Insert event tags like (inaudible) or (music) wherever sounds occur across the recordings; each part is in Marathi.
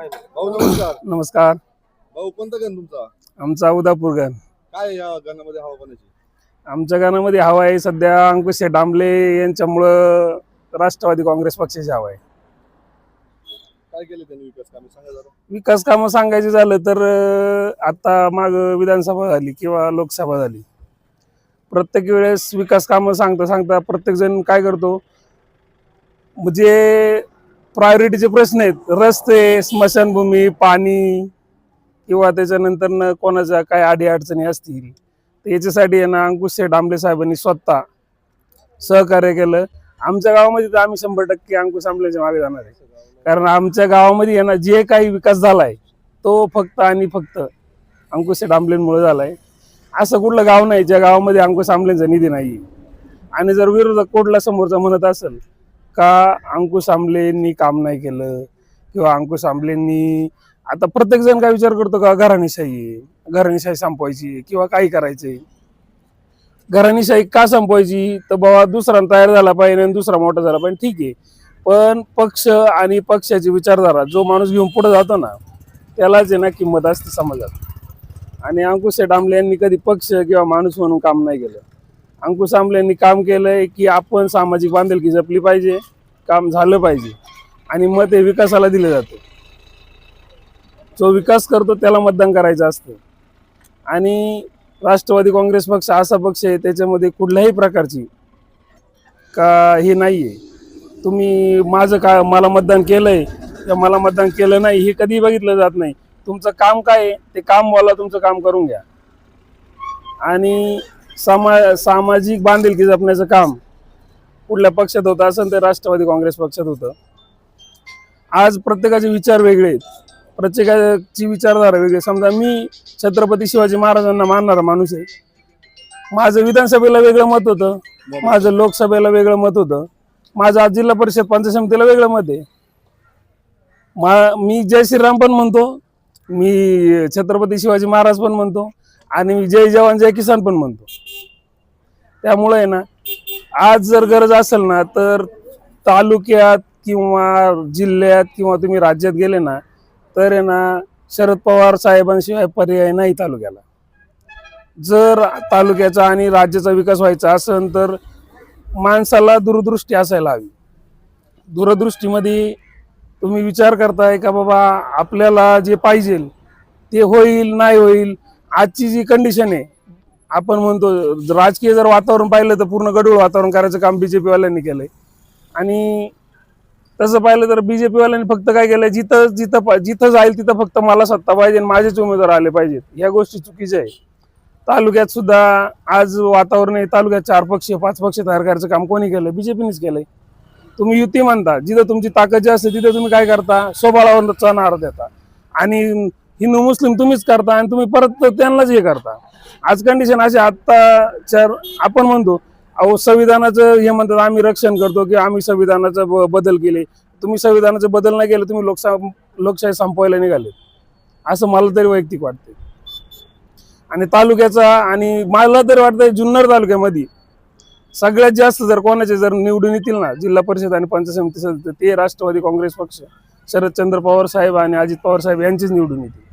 काय नाही. भाऊ नमस्कार. (coughs) नमस्कार. भाऊ कोणता गण तुमचा? आमचा उदापूर गण. काय या गणामध्ये हवा कोणाची? आमच्या गाण्यामध्ये हवा आहे सध्या अंकुश डांबले यांच्यामुळं राष्ट्रवादी काँग्रेस पक्षाची हवा आहे. काय केले त्यांनी विकास कामे? सांगा जरा. विकास कामं सांगायचे झालं तर अं, आता माग विधानसभा झाली किंवा लोकसभा झाली. प्रत्येक वेळेस विकास कामं सांगता सांगता प्रत्येक जण काय करतो? म्हणजे प्रायोरिटीचे प्रश्न आहेत. रस्ते स्मशानभूमी पाणी किंवा त्याच्यानंतर कोणाच्या काय अडीअडचणी असतील तर याच्यासाठी आहे ना शेठ डांबले साहेबांनी स्वतः सहकार्य केलं. आमच्या गावामध्ये तर आम्ही शंभर टक्के अंकुश आंबलेच्या मागे जाणार आहे. कारण आमच्या गावामध्ये आहे ना जे काही विकास झालाय तो फक्त आणि फक्त अंकुश डांबलेंमुळे झालाय. असं कुठलं गाव नाही ज्या गावामध्ये अंकुश आंबलेंचा निधी नाही आणि जर विरोधक कुठला समोरचा म्हणत असेल का अंकुश आंबलेंनी काम नाही केलं? किंवा अंकुश आंबलेंनी आता प्रत्येक जण काय विचार करतो का घराणीशाही आहे, घराणीशाही संपवायची किंवा काही करायचंय. घराणीशाही का संपवायची? तर बाबा दुसरा तयार झाला पाहिजे आणि दुसरा मोठा झाला पाहिजे. ठीक आहे. पण पक्ष आणि पक्षाची विचारधारा जो माणूस घेऊन पुढे जातो ना त्यालाच आहे ना किंमत असते समाजात. आणि अंकुश डांबले यांनी कधी पक्ष किंवा माणूस म्हणून काम नाही केलं. अंकुश आंबलेंनी काम काम केलंय की आपण सामाजिक बांधिलकी जपली पाहिजे काम झालं पाहिजे आणि मत हे विकासाला दिलं जातं. जो विकास करतो त्याला मतदान करायचं असतं. आणि राष्ट्रवादी काँग्रेस पक्ष असा पक्ष आहे त्याच्यामध्ये कुठल्याही प्रकारची का हे नाही आहे तुम्ही माझं का मला मतदान केलं आहे किंवा मला मतदान केलं नाही हे कधी बघितलं जात नाही. तुमचं काम काय आहे ते काम मला तुमचं काम करून घ्या. आणि सामा सामाजिक बांधिलकी जपण्याचं काम कुठल्या पक्षात होतं असं ते राष्ट्रवादी काँग्रेस पक्षात होतं. आज प्रत्येकाचे विचार वेगळे प्रत्येकाची विचारधारा वेगळी समजा मी छत्रपती शिवाजी महाराजांना मानणारा माणूस आहे. माझं विधानसभेला वेगळं मत होतं. माझं लोकसभेला वेगळं मत होतं. माझं आज जिल्हा परिषद पंचायत समितीला वेगळं मत आहे. मा मी जय श्रीराम पण म्हणतो. मी छत्रपती शिवाजी महाराज पण म्हणतो. आणि मी जय जवान जय किसान पण म्हणतो. त्यामुळे आहे ना आज जर गरज असेल ना तर तालुक्यात किंवा जिल्ह्यात किंवा तुम्ही राज्यात गेले ना तर आहे ना शरद पवार साहेबांशिवाय पर्याय नाही तालुक्याला. जर तालुक्याचा आणि राज्याचा विकास व्हायचा असेल तर माणसाला दूरदृष्टी असायला हवी. दूरदृष्टीमध्ये तुम्ही विचार करताय का बाबा आपल्याला जे पाहिजे ते होईल नाही होईल आजची जी कंडिशन आहे आपण म्हणतो राजकीय जर वातावरण पाहिलं तर पूर्ण गडूळ वातावरण करायचं काम बीजेपी वाल्यांनी केलंय. आणि तसं पाहिलं तर बीजेपी वाल्यांनी फक्त काय केलंय जिथं जिथं पा- जिथं जाईल तिथं फक्त मला सत्ता पाहिजे आणि माझेच उमेदवार आले पाहिजेत. या गोष्टी चुकीच्या आहे तालुक्यात सुद्धा आज वातावरण आहे तालुक्यात चार पक्ष पाच पक्ष तयार करायचं काम कोणी केलं बीजेपीनेच केलंय. तुम्ही युती म्हणता जिथं तुमची ताकद जी असते तिथे तुम्ही काय करता? स्वबळावर नारा देता. आणि हिंदू मुस्लिम तुम्हीच करता आणि तुम्ही परत त्यांनाच हे करता. आज कंडिशन अशी आत्ताच्या आपण म्हणतो अहो संविधानाचं हे म्हणतात आम्ही रक्षण करतो की आम्ही संविधानाचा बदल केले. तुम्ही संविधानाचा बदल नाही केले तुम्ही लोकसा लोकशाही संपवायला निघाले. असं मला तरी वैयक्तिक वाटते आणि तालुक्याचा आणि मला तरी वाटतं जुन्नर तालुक्यामध्ये सगळ्यात जास्त जर कोणाचे जर निवडून येतील ना जिल्हा परिषद आणि पंचायत समिती सदस्य ते राष्ट्रवादी काँग्रेस पक्ष शरदचंद्र पवार साहेब आणि अजित पवार साहेब यांचीच निवडून येतील.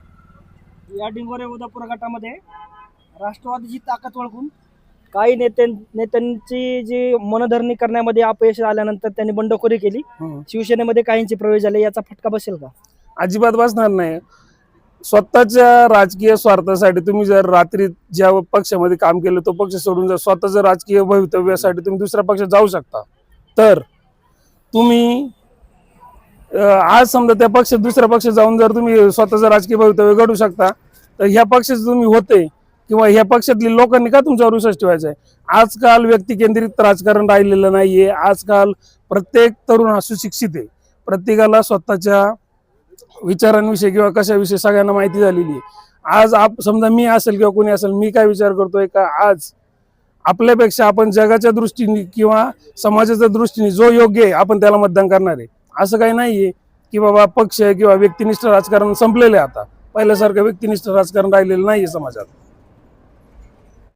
या डिंगोरे उदापूर गटामध्ये राष्ट्रवादीची ताकद ओळखून काही नेते नेत्यांची जी मनधरणी करण्यामध्ये अपयश आल्यानंतर त्यांनी बंडखोरी केली. हं. शिवसेनेमध्ये काहींचे प्रवेश झाले याचा फटका बसेल का? अजिबात बसणार नाही. स्वतःच्या राजकीय स्वार्थासाठी तुम्ही जर रात्री ज्या पक्षामध्ये काम केलं तो पक्ष सोडून जर स्वतःच्या राजकीय भवितव्यासाठी तुम्ही दुसऱ्या पक्षात जाऊ शकता. तर तुम्ही अं, आज समजा त्या पक्षात दुसऱ्या पक्षात जाऊन जर तुम्ही स्वतःचं राजकीय भवितव्य घडू शकता तर ह्या पक्षाचे तुम्ही होते किंवा ह्या पक्षातली लोकांनी का तुमच्यावर विश्वास ठेवायचा आहे आजकाल व्यक्ती केंद्रित राजकारण राहिलेलं नाहीये. आजकाल प्रत्येक तरुण हा सुशिक्षित आहे. प्रत्येकाला स्वतःच्या विचारांविषयी किंवा कशाविषयी सगळ्यांना माहिती झालेली आहे. आज आप समजा मी असेल किंवा कोणी असेल मी काय विचार करतोय का? आज आपल्यापेक्षा आपण जगाच्या दृष्टीने किंवा समाजाच्या दृष्टीने जो योग्य आहे आपण त्याला मतदान करणार आहे. असं काही नाहीये की बाबा पक्ष किंवा व्यक्तिनिष्ठ राजकारण संपलेलं आहे आता. पहिल्यासारखं व्यक्तिनिष्ठ राजकारण राहिलेलं नाहीये समाजात.